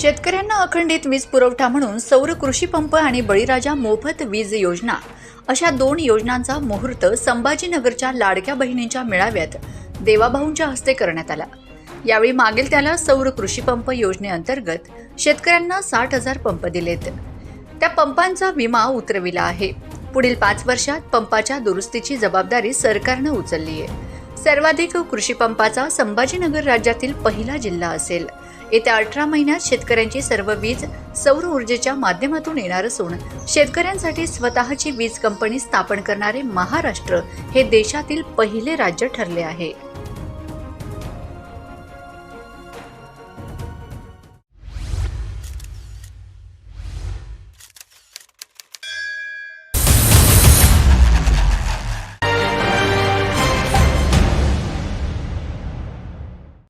शेतकऱ्यांना अखंडित वीज पुरवठा म्हणून सौर कृषी पंप आणि बळीराजा मोफत वीज योजना. अशा दोन योजनांचा मुहूर्त संभाजीनगरच्या लाडक्या बहिणींच्या मेळाव्यात देवाभाऊंच्या हस्ते करण्यात आला. यावेळी मागेल त्याला सौर कृषी पंप योजनेअंतर्गत शेतकऱ्यांना साठ हजार पंप दिलेत. त्या पंपांचा विमा उतरविला आहे. पुढील पाच वर्षात पंपाच्या दुरुस्तीची जबाबदारी सरकारनं उचलली आहे सर्वाधिक कृषी पंपाचा संभाजीनगर राज्यातील पहिला जिल्हा असेल. येत्या अठरा महिन्यात शेतकऱ्यांची सर्व वीज सौर ऊर्जेच्या माध्यमातून येणार असून शेतकऱ्यांसाठी स्वतःची वीज कंपनी स्थापन करणारे महाराष्ट्र हे देशातील पहिले राज्य ठरले आहे.